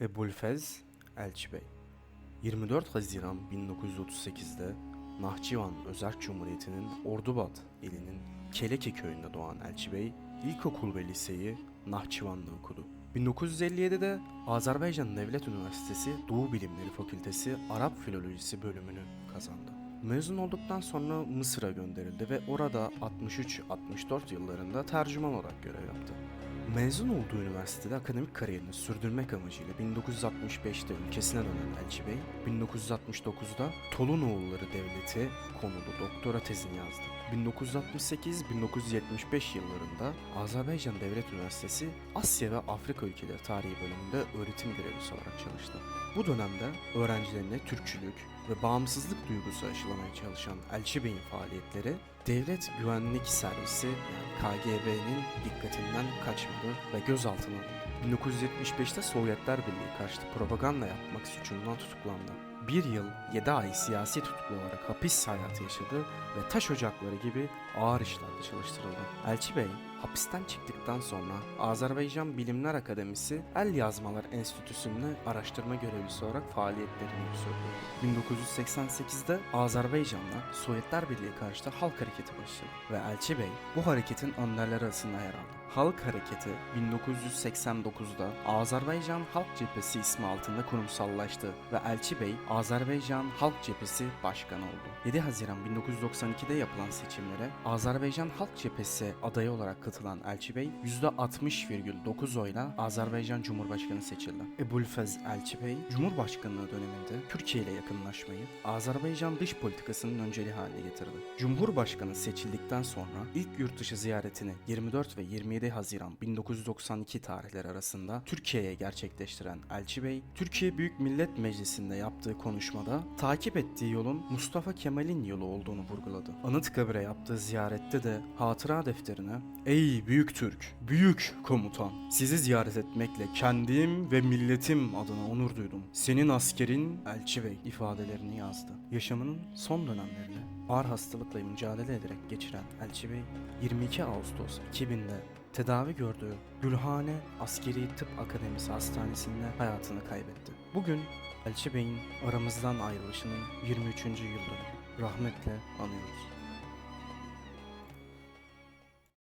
Ebulfez Elçi Bey 24 Haziran 1938'de Nahçıvan Özerk Cumhuriyeti'nin Ordubat ilinin Keleke köyünde doğan Elçi Bey, ilkokul ve liseyi Nahçıvan'da okudu. 1957'de Azerbaycan Devlet Üniversitesi Doğu Bilimleri Fakültesi Arap Filolojisi bölümünü kazandı. Mezun olduktan sonra Mısır'a gönderildi ve orada 63-64 yıllarında tercüman olarak görev yaptı. Mezun olduğu üniversitede akademik kariyerini sürdürmek amacıyla 1965'te ülkesine dönen Elçi Bey, 1969'da Tolunoğulları Devleti konulu doktora tezini yazdı. 1968-1975 yıllarında Azerbaycan Devlet Üniversitesi Asya ve Afrika ülkeleri tarihi bölümünde öğretim görevlisi olarak çalıştı. Bu dönemde öğrencilerine Türkçülük ve bağımsızlık duygusu aşılamaya çalışan Elçi Bey'in faaliyetleri Devlet Güvenlik Servisi yani KGB'nin dikkatinden kaçmadı ve gözaltına alındı. 1975'te Sovyetler Birliği karşıtı propaganda yapmak suçundan tutuklandı. Bir yıl 7 ay siyasi tutuklu olarak hapis hayatı yaşadı ve taş ocakları gibi ağır işlerde çalıştırıldı. Elçi Bey hapisten çıktıktan sonra Azerbaycan Bilimler Akademisi El Yazmalar Enstitüsü'nde araştırma görevlisi olarak faaliyetlerini sürdürdü. 1988'de Azerbaycan'la Sovyetler Birliği karşıtı halk hareketi başladı ve Elçi Bey bu hareketin önderleri arasında yer aldı. Halk Hareketi 1989'da Azerbaycan Halk Cephesi ismi altında kurumsallaştı ve Elçi Bey Azerbaycan Halk Cephesi Başkanı oldu. 7 Haziran 1992'de yapılan seçimlere Azerbaycan Halk Cephesi adayı olarak katılan Elçi Bey %60,9 oyla Azerbaycan Cumhurbaşkanı seçildi. Ebulfez Elçi Bey Cumhurbaşkanlığı döneminde Türkiye ile yakınlaşmayı Azerbaycan dış politikasının önceliği haline getirdi. Cumhurbaşkanı seçildikten sonra ilk yurt dışı ziyaretini 24 ve 27 Haziran 1992 tarihleri arasında Türkiye'ye gerçekleştiren Elçi Bey, Türkiye Büyük Millet Meclisi'nde yaptığı konuşmada takip ettiği yolun Mustafa Kemal'in yolu olduğunu vurguladı. Anıtkabir'e yaptığı ziyarette de hatıra defterine Ey büyük Türk, büyük komutan, sizi ziyaret etmekle kendim ve milletim adına onur duydum. Senin askerin Elçi Bey ifadelerini yazdı. Yaşamının son dönemlerini ağır hastalıkla mücadele ederek geçiren Elçi Bey 22 Ağustos 2000'de tedavi gördüğü Gülhane Askeri Tıp Akademisi Hastanesi'nde hayatını kaybetti. Bugün Elçi Bey'in aramızdan ayrılışının 23. yıl dönümü. Rahmetle anıyoruz.